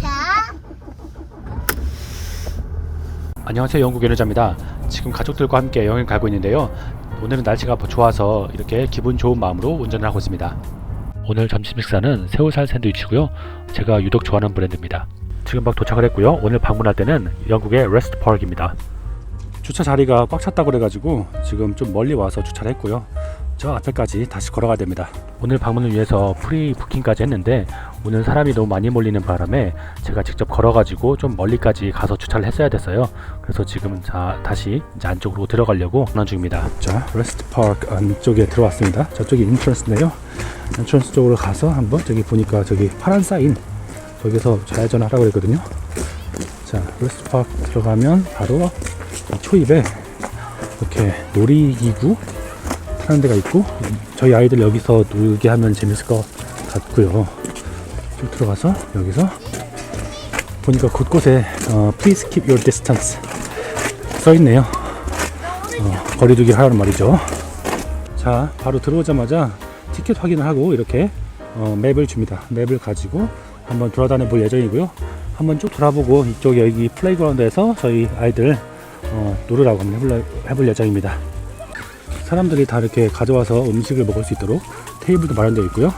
자, 안녕하세요 영국 연애자입니다. 지금 가족들과 함께 여행 가고 있는데요. 오늘은 날씨가 좋아서 이렇게 기분 좋은 마음으로 운전을 하고 있습니다. 오늘 점심 식사는 새우살 샌드위치고요. 제가 유독 좋아하는 브랜드입니다. 지금 막 도착을 했고요. 오늘 방문할 때는 영국의 레스트 파크입니다. 주차 자리가 꽉 찼다고 그래가지고 지금 좀 멀리 와서 주차를 했고요. 저 앞에까지 다시 걸어가야 됩니다. 오늘 방문을 위해서 프리 부킹까지 했는데 오늘 사람이 너무 많이 몰리는 바람에 제가 직접 걸어가지고 좀 멀리까지 가서 주차를 했어야 됐어요. 그래서 지금 자, 다시 이제 안쪽으로 들어가려고 운전 중입니다. 자, 레스트 파크 안쪽에 들어왔습니다. 저쪽이 인트런스인데요. 인트런스 쪽으로 가서 한번 저기 보니까 저기 파란 사인 저기서 좌회전 하라고 그랬거든요. 자, 레스트 파크 들어가면 바로 이 초입에 이렇게 놀이기구 타는 데가 있고 저희 아이들 여기서 놀게 하면 재밌을 것 같고요. 쭉 들어가서 여기서 보니까 곳곳에 어, Please keep your distance 써 있네요. 어, 거리두기 하라는 말이죠. 자, 바로 들어오자마자 티켓 확인을 하고 이렇게 어, 맵을 줍니다. 맵을 가지고 한번 돌아다녀 볼 예정이고요. 한번 쭉 돌아보고 이쪽 여기 플레이그라운드에서 저희 아이들 어, 놀으라고 한번 해볼, 해볼 예정입니다. 사람들이 다 이렇게 가져와서 음식을 먹을 수 있도록 테이블도 마련되어 있고요.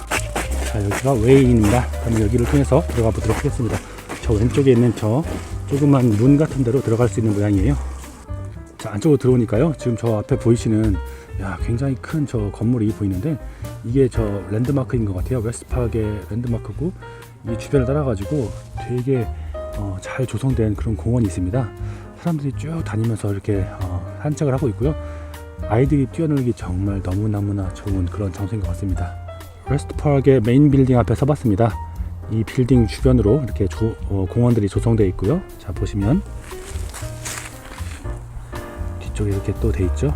자, 여기가 웨이인입니다. 그럼 여기를 통해서 들어가 보도록 하겠습니다. 저 왼쪽에 있는 저 조그만 문 같은 데로 들어갈 수 있는 모양이에요. 자, 안쪽으로 들어오니까요. 지금 저 앞에 보이시는 야, 굉장히 큰 저 건물이 보이는데 이게 저 랜드마크인 것 같아요. 웨스트파크의 랜드마크고 이 주변을 따라가지고 되게 어, 잘 조성된 그런 공원이 있습니다. 사람들이 쭉 다니면서 이렇게 어, 산책을 하고 있고요. 아이들이 뛰어놀기 정말 너무너무나 좋은 그런 장소인 것 같습니다. 웨스트파크의 메인 빌딩 앞에 서봤습니다. 이 빌딩 주변으로 이렇게 조- 어, 공원들이 조성되어 있고요. 자 보시면 뒤쪽에 이렇게 또 돼 있죠.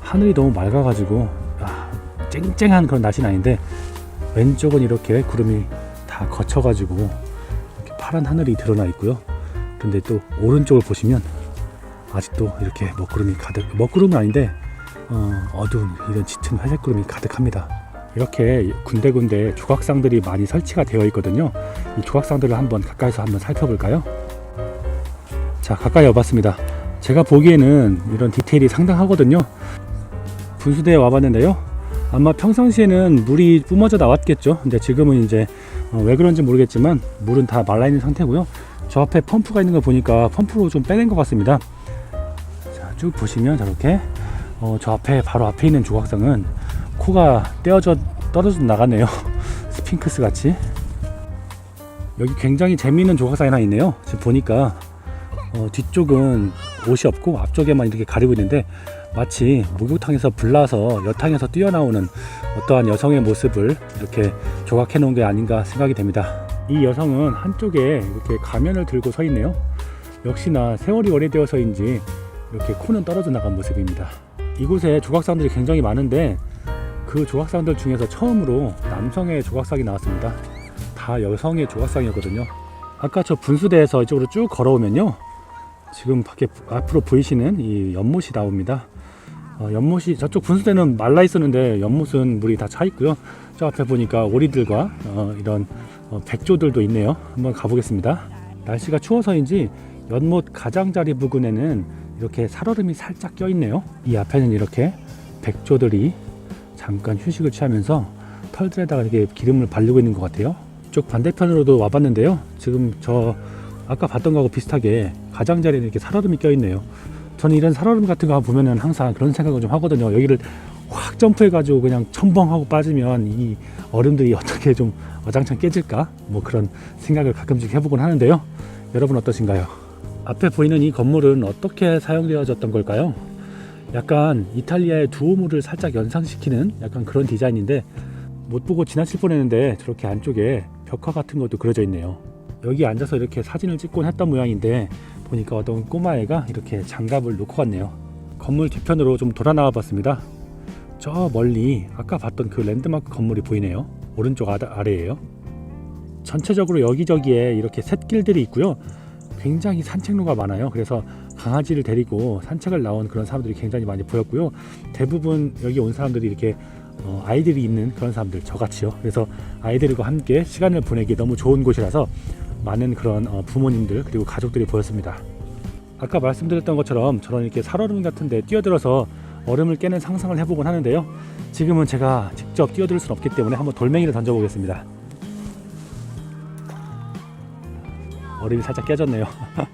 하늘이 너무 맑아가지고 아, 쨍쨍한 그런 날씨는 아닌데 왼쪽은 이렇게 구름이 다 거쳐가지고 이렇게 파란 하늘이 드러나 있고요. 근데 또 오른쪽을 보시면 아직도 이렇게 먹구름이 가득 먹구름은 아닌데 어, 어두운 이런 짙은 회색 구름이 가득합니다. 이렇게 군데군데 조각상들이 많이 설치가 되어 있거든요. 이 조각상들을 한번 가까이서 한번 살펴볼까요? 자, 가까이 와봤습니다. 제가 보기에는 이런 디테일이 상당하거든요. 분수대에 와봤는데요. 아마 평상시에는 물이 뿜어져 나왔겠죠. 근데 지금은 이제 어, 왜 그런지 모르겠지만 물은 다 말라 있는 상태고요. 저 앞에 펌프가 있는 거 보니까 펌프로 좀 빼낸 것 같습니다. 자, 쭉 보시면 저렇게 어, 저 앞에 바로 앞에 있는 조각상은 코가 떼어져 떨어져 나가네요. 스핑크스 같이. 여기 굉장히 재미있는 조각상이 하나 있네요. 지금 보니까 어, 뒤쪽은 옷이 없고 앞쪽에만 이렇게 가리고 있는데 마치 목욕탕에서 불나서 여탕에서 뛰어나오는 어떠한 여성의 모습을 이렇게 조각해 놓은 게 아닌가 생각이 됩니다. 이 여성은 한쪽에 이렇게 가면을 들고 서 있네요. 역시나 세월이 오래되어서인지 이렇게 코는 떨어져 나간 모습입니다. 이곳에 조각상들이 굉장히 많은데 그 조각상들 중에서 처음으로 남성의 조각상이 나왔습니다. 다 여성의 조각상이었거든요. 아까 저 분수대에서 이쪽으로 쭉 걸어오면요. 지금 밖에 앞으로 보이시는 이 연못이 나옵니다. 어, 연못이 저쪽 분수대는 말라 있었는데 연못은 물이 다 차 있고요. 저 앞에 보니까 오리들과 어, 이런 어, 백조들도 있네요. 한번 가보겠습니다. 날씨가 추워서인지 연못 가장자리 부근에는 이렇게 살얼음이 살짝 껴 있네요. 이 앞에는 이렇게 백조들이 잠깐 휴식을 취하면서 털들에다가 이렇게 기름을 바르고 있는 것 같아요. 이쪽 반대편으로도 와봤는데요. 지금 저 아까 봤던 거하고 비슷하게 가장자리에 이렇게 살얼음이 껴 있네요. 저는 이런 살얼음 같은 거 보면은 항상 그런 생각을 좀 하거든요. 여기를 확 점프해가지고 그냥 첨벙하고 빠지면 이 얼음들이 어떻게 좀 어장창 깨질까? 뭐 그런 생각을 가끔씩 해보곤 하는데요. 여러분 어떠신가요? 앞에 보이는 이 건물은 어떻게 사용되어졌던 걸까요? 약간 이탈리아의 두오모를 살짝 연상시키는 약간 그런 디자인인데 못 보고 지나칠 뻔했는데 저렇게 안쪽에 벽화 같은 것도 그려져 있네요. 여기 앉아서 이렇게 사진을 찍곤 했던 모양인데 보니까 어떤 꼬마애가 이렇게 장갑을 놓고 갔네요. 건물 뒤편으로 좀 돌아 나와 봤습니다. 저 멀리 아까 봤던 그 랜드마크 건물이 보이네요. 오른쪽 아, 아래에요. 전체적으로 여기저기에 이렇게 샛길들이 있고요. 굉장히 산책로가 많아요. 그래서 강아지를 데리고 산책을 나온 그런 사람들이 굉장히 많이 보였고요. 대부분 여기 온 사람들이 이렇게 어, 아이들이 있는 그런 사람들 저같이요. 그래서 아이들과 함께 시간을 보내기 너무 좋은 곳이라서 많은 그런 어, 부모님들 그리고 가족들이 보였습니다. 아까 말씀드렸던 것처럼 저런 이렇게 살얼음 같은데 뛰어들어서 얼음을 깨는 상상을 해보곤 하는데요. 지금은 제가 직접 뛰어들 수는 없기 때문에 한번 돌멩이를 던져보겠습니다. 얼음이 살짝 깨졌네요.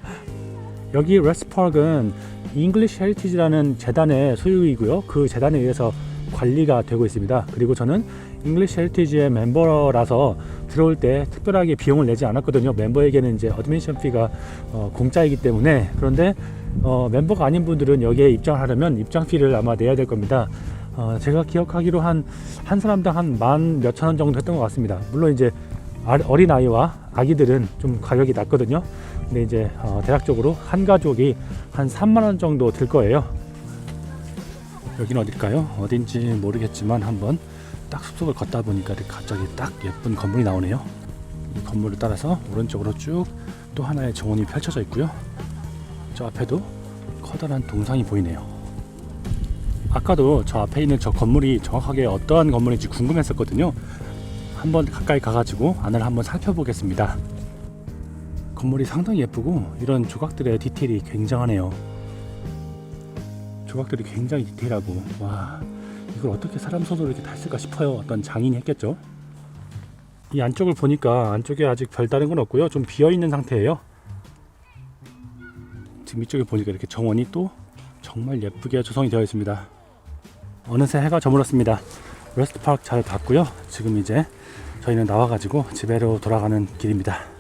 여기 레스파크는 잉글리시 헤리티지라는 재단의 소유이고요. 그 재단에 의해서 관리가 되고 있습니다. 그리고 저는 잉글리시 헤리티지의 멤버라서 들어올 때 특별하게 비용을 내지 않았거든요. 멤버에게는 이제 어드미션 피가 어, 공짜이기 때문에 그런데 어, 멤버가 아닌 분들은 여기에 입장하려면 입장 피를 아마 내야 될 겁니다. 어, 제가 기억하기로 한 한 사람당 한 만 몇천 원 정도 했던 것 같습니다. 물론 이제 어린 아이와 아기들은 좀 가격이 낮거든요. 근데 이제 어, 대략적으로 한 가족이 한 3만 원 정도 들 거예요. 여기는 어딜까요? 어딘지 모르겠지만 한번 딱 숲속을 걷다 보니까 갑자기 딱 예쁜 건물이 나오네요. 이 건물을 따라서 오른쪽으로 쭉 또 하나의 정원이 펼쳐져 있고요. 저 앞에도 커다란 동상이 보이네요. 아까도 저 앞에 있는 저 건물이 정확하게 어떠한 건물인지 궁금했었거든요. 한번 가까이 가가지고 안을 한번 살펴보겠습니다. 건물이 상당히 예쁘고 이런 조각들의 디테일이 굉장하네요. 조각들이 굉장히 디테일하고 와 이걸 어떻게 사람 손으로 이렇게 다 했을까 싶어요. 어떤 장인이 했겠죠. 이 안쪽을 보니까 안쪽에 아직 별다른 건 없고요. 좀 비어 있는 상태예요. 지금 이쪽에 보니까 이렇게 정원이 또 정말 예쁘게 조성이 되어 있습니다. 어느새 해가 저물었습니다. 레스트 파크 잘 봤고요. 지금 이제 저희는 나와가지고 집에로 돌아가는 길입니다.